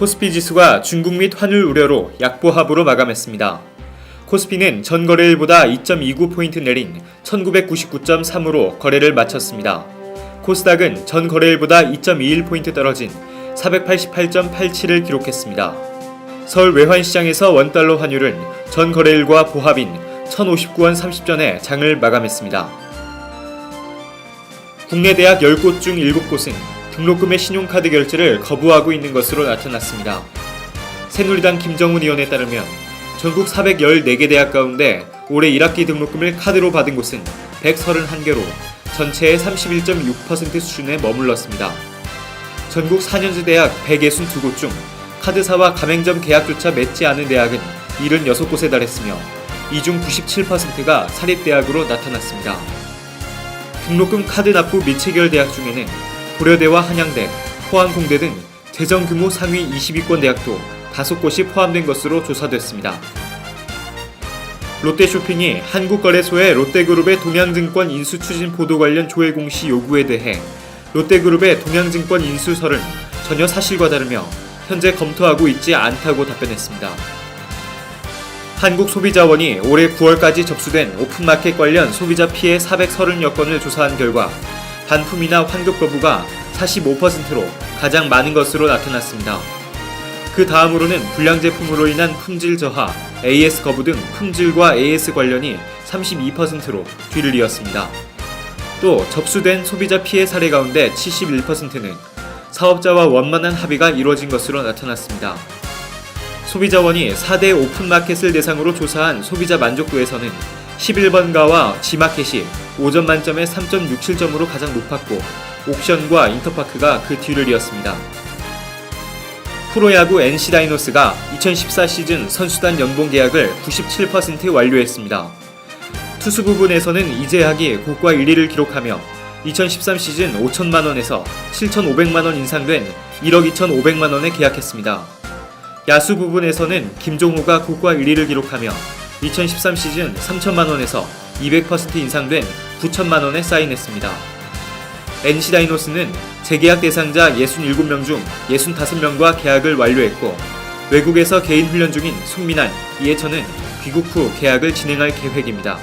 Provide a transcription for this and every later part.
코스피 지수가 중국 및 환율 우려로 약보합으로 마감했습니다. 코스피는 전 거래일보다 2.29포인트 내린 1999.3으로 거래를 마쳤습니다. 코스닥은 전 거래일보다 2.21포인트 떨어진 488.87을 기록했습니다. 서울 외환시장에서 원달러 환율은 전 거래일과 보합인 1,059원 30전에 장을 마감했습니다. 국내 대학 10곳 중 7곳은 등록금의 신용카드 결제를 거부하고 있는 것으로 나타났습니다. 새누리당 김정훈 의원에 따르면 전국 414개 대학 가운데 올해 1학기 등록금을 카드로 받은 곳은 131개로 전체의 31.6% 수준에 머물렀습니다. 전국 4년제 대학 162곳 중 카드사와 가맹점 계약조차 맺지 않은 대학은 76곳에 달했으며 이 중 97%가 사립대학으로 나타났습니다. 등록금 카드 납부 미체결 대학 중에는 고려대와 한양대, 포항공대 등 재정 규모 상위 20위권 대학도 5곳이 포함된 것으로 조사됐습니다. 롯데쇼핑이 한국거래소의 롯데그룹의 동양증권 인수 추진 보도 관련 조회 공시 요구에 대해 롯데그룹의 동양증권 인수설은 전혀 사실과 다르며 현재 검토하고 있지 않다고 답변했습니다. 한국소비자원이 올해 9월까지 접수된 오픈마켓 관련 소비자 피해 430여 건을 조사한 결과 반품이나 환급 거부가 45%로 가장 많은 것으로 나타났습니다. 그 다음으로는 불량 제품으로 인한 품질 저하, AS 거부 등 품질과 AS 관련이 32%로 뒤를 이었습니다. 또 접수된 소비자 피해 사례 가운데 71%는 사업자와 원만한 합의가 이루어진 것으로 나타났습니다. 소비자원이 4대 오픈마켓을 대상으로 조사한 소비자 만족도에서는 11번가와 G마켓이 5점 만점에 3.67점으로 가장 높았고 옥션과 인터파크가 그 뒤를 이었습니다. 프로야구 NC 다이노스가 2014 시즌 선수단 연봉 계약을 97% 완료했습니다. 투수 부분에서는 이재학이 고과 1위를 기록하며 2013 시즌 5천만 원에서 7,500만 원 인상된 1억 2,500만 원에 계약했습니다. 야수 부분에서는 김종호가 고과 1위를 기록하며 2013 시즌 3천만 원에서 200% 인상된 9천만 원에 사인했습니다. NC 다이노스는 재계약 대상자 67명 중 65명과 계약을 완료했고 외국에서 개인 훈련 중인 손민환, 이해천은 귀국 후 계약을 진행할 계획입니다.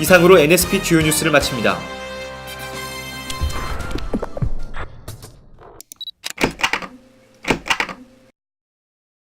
이상으로 NSP 주요 뉴스를 마칩니다.